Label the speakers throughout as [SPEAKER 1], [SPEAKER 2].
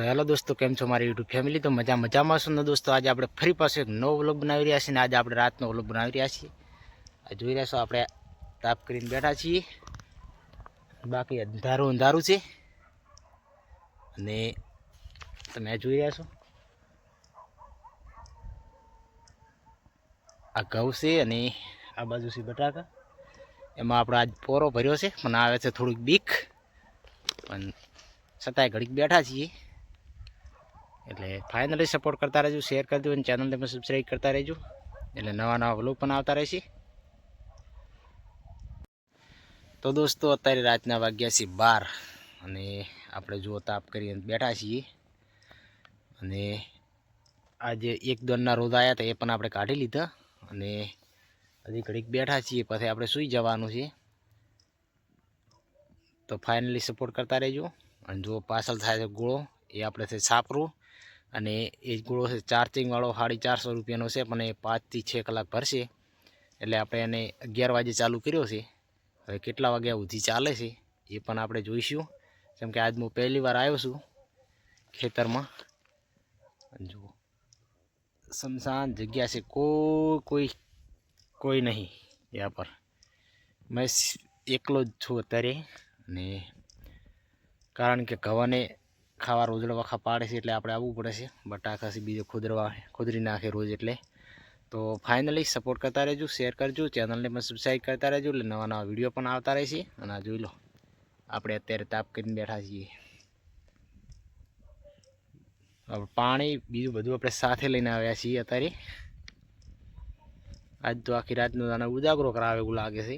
[SPEAKER 1] તો હેલો દોસ્તો, કેમ છો મારી યુટ્યુબ ફેમિલી તો મજા મજામાં છું ને દોસ્તો? આજે આપણે ફરી પાછો એક નવો વ્લોગ બનાવી રહ્યા છીએ ને આજે આપણે રાતનો વ્લોગ બનાવી રહ્યા છીએ. આ જોઈ રહ્યા છો, આપણે તાપ કરીને બેઠા છીએ. બાકી અંધારું અંધારું છે. અને તમે જોઈ રહ્યા છો. આ ઘઉં છે અને આ બાજુ છે બટાકા. એમાં આપણે આજ પોરો ભર્યો છે. પણ આવે છે થોડુંક બીક. પણ છતાંય ઘડીક બેઠા છીએ. એટલે ફાઇનલી સપોર્ટ કરતા રહેજો શેર કરજો અને ચેનલને પણ સબસ્ક્રાઈબ કરતા રહેજો. એટલે નવા નવા વ્લોગ પણ આવતા રહેશે. તો દોસ્તો, અત્યારે રાતના વાગ્યા છે બાર અને આપણે જુઓ તાપ કરીને બેઠા છીએ. અને આજે એક દોનના રોદ આવ્યા હતા, એ પણ આપણે કાઢી લીધા. અને હજી ઘડીક બેઠા છીએ, પછી આપણે સૂઈ જવાનું છે. તો ફાઇનલી સપોર્ટ કરતા રહેજો. અને જો પાર્સલ થાય છે ગોળો, એ આપણે છે છાપરું. અને એ ગોળો છે, ચાર્જિંગવાળો સાડી ચારસો રૂપિયાનો છે, પણ એ પાંચથી છ કલાક ભરશે. એટલે આપણે એને અગિયાર વાગે ચાલુ કર્યો છે. હવે કેટલા વાગ્યા સુધી ચાલે છે, એ પણ આપણે જોઈશું. જેમ કે આજ હું પહેલી વાર આવ્યો છું ખેતરમાં. જુઓ. શમશાન જગ્યા છે, કોઈ કોઈ કોઈ નહીં યા પર. મેં એકલો જ છું અત્યારે. અને કારણ કે ઘવાને ખાવા રોજડા વખા પાડે છે એટલે આપણે આવવું પડે છે. બટાકા છે, બીજો ખુદરવા, ખુદરી નાખે રોજ એટલે. તો ફાઇનલી સપોર્ટ કરતા રહેજો શેર કરજો ચેનલને પણ સબસ્ક્રાઈબ કરતા રહેજો એટલે નવા નવા વીડિયો પણ આવતા રહેશે અને આ જોઈ લો, આપણે અત્યારે તાપ કરીને બેઠા છીએ. હવે પાણી, બીજું બધું આપણે સાથે લઈને આવ્યા છીએ અત્યારે. આજ તો આખી રાતનો ઉજાગરો કરાવે એવું લાગે છે.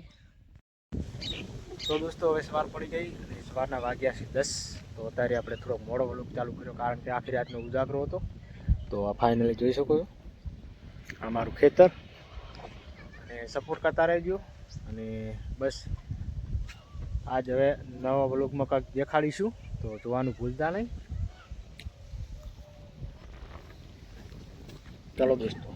[SPEAKER 1] તો દોસ્તો, હવે સવાર પડી ગઈ સવારના વાગ્યા છે દસ. તો અત્યારે આપણે થોડો મોડો વલુક ચાલુ કર્યો કારણ કે આખી રાતનો ઉજાગરો હતો. તો ફાઇનલી જોઈ શકો છો. આ મારું ખેતર. અને સપોર્ટ કરતા રહેજો. અને બસ, આજ હવે નવા વલુકમાં કાંઈક દેખાડીશું. તો જોવાનું ભૂલતા નહીં. ચાલો દોસ્તો.